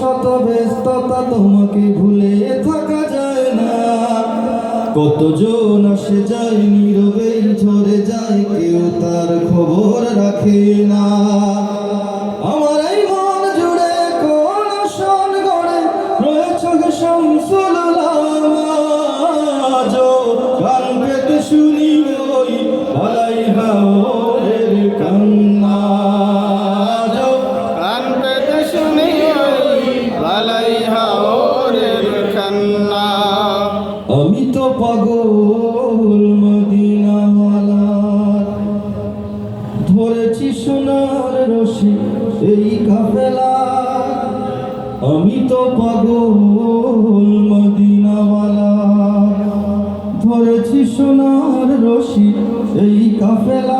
শত ব্যস্ততা তোমাকে ভুলে থাকা যায় না। কতজন আসে যায় নীরবেই ঝরে যায়, কেউ তার খবর রাখে না। আমার এই মন জুড়ে কোন শোন গড়ে, রয়েছে শামসুল আলাজ আমি তো পাগল মদিনাওয়ালা। ধরেছি সোনার রশি এই কাফেলা। আমি তো পাগল মদিনাওয়ালা। ধরেছি সোনার রশি এই কাফেলা।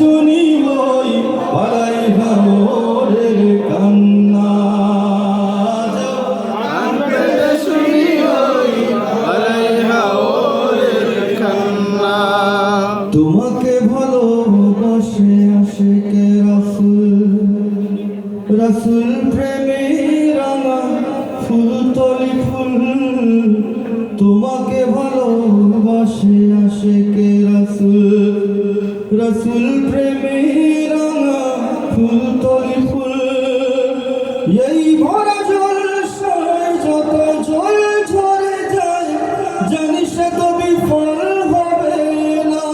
শুনি ওই পালাই হাওরের কান্না। তোমাকে ভালোবাসে আসে কে রাসুল। রাসুল প্রেমে রাঙা ফুল ফুল। তোমাকে ভালোবাসে আসে কে রাসুল। রাসুল প্রেমে রাঙা ফুল তলি ফুল। এই ভরা জল যত জল ঝরে যায়, জানি সে তো বিফল হবে না।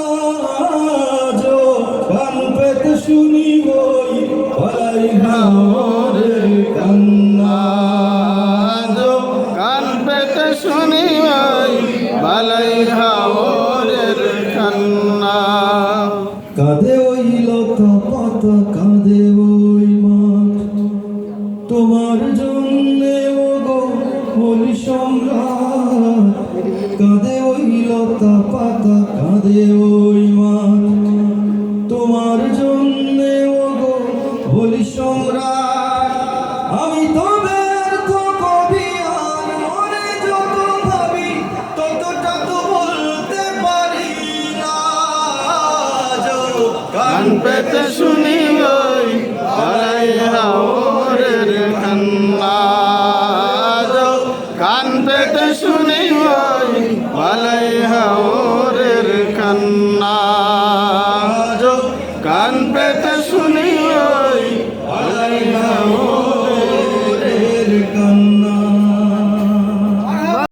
কান শুনি ওই পালাই পেতে শুনি ওই বালাই হাওরের কান্না। কাঁদে ওই লতা পাতা, কাঁদে ওই মাঠ। তোমার জন্যে গো হলি সম্রাট। কাঁদে ওই লতা পাতা, কাঁদে ওই মাঠ। তোমার জন্যে গো হলি সম্রাট। পেতে শুনি